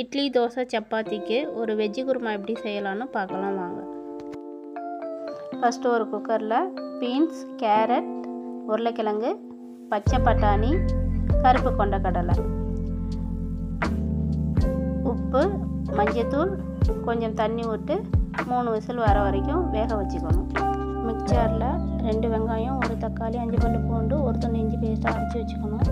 இட்லி தோசை சப்பாத்திக்கு ஒரு வெஜ்ஜு குருமா எப்படி செய்யலான்னு பார்க்கலாம் வாங்க. ஃபஸ்ட்டு ஒரு குக்கரில் பீன்ஸ் கேரட் உருளைக்கிழங்கு பச்சை பட்டாணி கருப்பு கொண்டக்கடலை உப்பு மஞ்சத்தூள் கொஞ்சம் தண்ணி விட்டு மூணு விசில் வர வரைக்கும் வேக வச்சுக்கணும். மிக்சரில் ரெண்டு வெங்காயம் ஒரு தக்காளி அஞ்சு பல்லு பூண்டு ஒரு துண்டு இஞ்சி பேஸ்ட்டாக அரைச்சி வச்சுக்கணும்.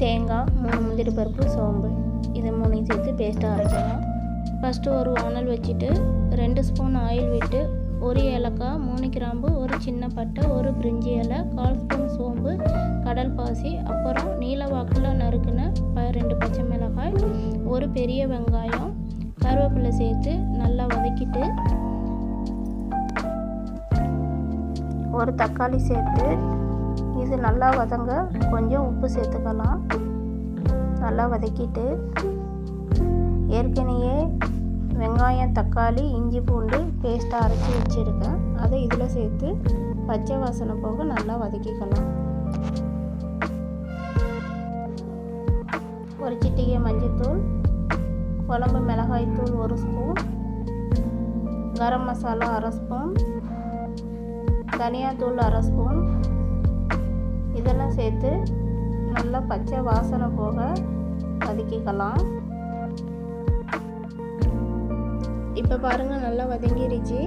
தேங்காய் மூணு முந்திரி பருப்பு சோம்பு இது மூணையும் சேர்த்து பேஸ்ட்டாக அரைக்கணும் ஃபஸ்ட்டு ஒரு வானல் வச்சுட்டு ரெண்டு ஸ்பூன் ஆயில் விட்டு ஒரு ஏலக்காய் மூணு கிராம்பு ஒரு சின்ன பட்டை ஒரு பிரிஞ்சி இலை கால் ஸ்பூன் சோம்பு கடல் பாசி அப்புறம் நீல வாக்கில் நறுக்குன ப ரெண்டு பச்சை மிளகாய் ஒரு பெரிய வெங்காயம் கருவேப்பிலை சேர்த்து நல்லா வதக்கிட்டு ஒரு தக்காளி சேர்த்து இது நல்லா வதங்க கொஞ்சம் உப்பு சேர்த்துக்கலாம். நல்லா வதக்கிட்டு ஏற்கனவே வெங்காயம் தக்காளி இஞ்சி பூண்டு பேஸ்ட்டாக அரைச்சி வச்சுருக்கேன். அதை இதில் சேர்த்து பச்சை வாசனை போக நல்லா வதக்கிக்கலாம். ஒரு சிட்டிகை மஞ்சத்தூள் குழம்பு மிளகாய்த்தூள் ஒரு ஸ்பூன் கரம் மசாலா அரை ஸ்பூன் தனியாத்தூள் அரை ஸ்பூன் இதெல்லாம் சேர்த்து நல்லா பச்சை வாசனை போக வதக்கிக்கலாம். இப்போ பாருங்கள் நல்லா வதங்கிருச்சு.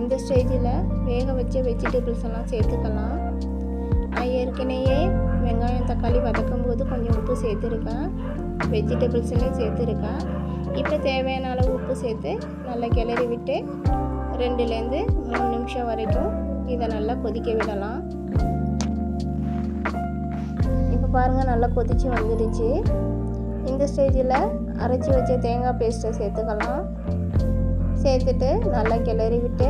இந்த ஸ்டேஜில் வேக வச்ச வெஜிடபிள்ஸ் எல்லாம் சேர்த்துக்கலாம். நான் ஏற்கனவே வெங்காயம் தக்காளி வதக்கும் போது கொஞ்சம் உப்பு சேர்த்துருக்கேன். வெஜிடபிள்ஸ்லேயும் சேர்த்துருக்கேன். இப்போ தேவையான அளவு உப்பு சேர்த்து நல்லா கிளறி விட்டு ரெண்டுலேருந்து மூணு நிமிஷம் வரைக்கும் இதை நல்லா கொதிக்க விடலாம். பாருங்கள் நல்லா கொதித்து வந்துடுச்சு. இந்த ஸ்டேஜில் அரைச்சி வச்ச தேங்காய் பேஸ்ட்டை சேர்த்துக்கலாம். சேர்த்துட்டு நல்லா கிளறி விட்டு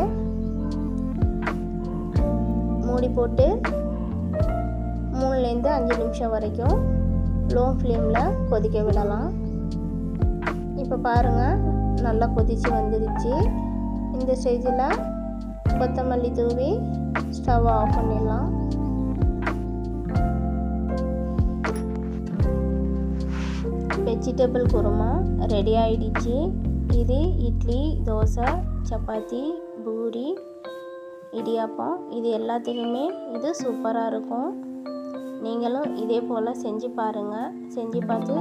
மூடி போட்டு மூணுலேருந்து அஞ்சு நிமிஷம் வரைக்கும் லோ ஃப்ளேமில் கொதிக்க விடலாம். இப்போ பாருங்கள் நல்லா கொதித்து வந்துடுச்சு. இந்த ஸ்டேஜில் கொத்தமல்லி தூவி ஸ்டவ் ஆஃப் பண்ணிடலாம். வெஜிடபிள் குருமா ரெடி ஆயிடுச்சு. இது இட்லி தோசை சப்பாத்தி பூரி இடியாப்பம். இது எல்லாத்துக்குமே இது சூப்பராக இருக்கும். நீங்களும் இதே போல் செஞ்சு பாருங்கள் செஞ்சு பார்த்து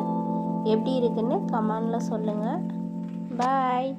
எப்படி இருக்குன்னு கமெண்டில் சொல்லுங்கள் பாய்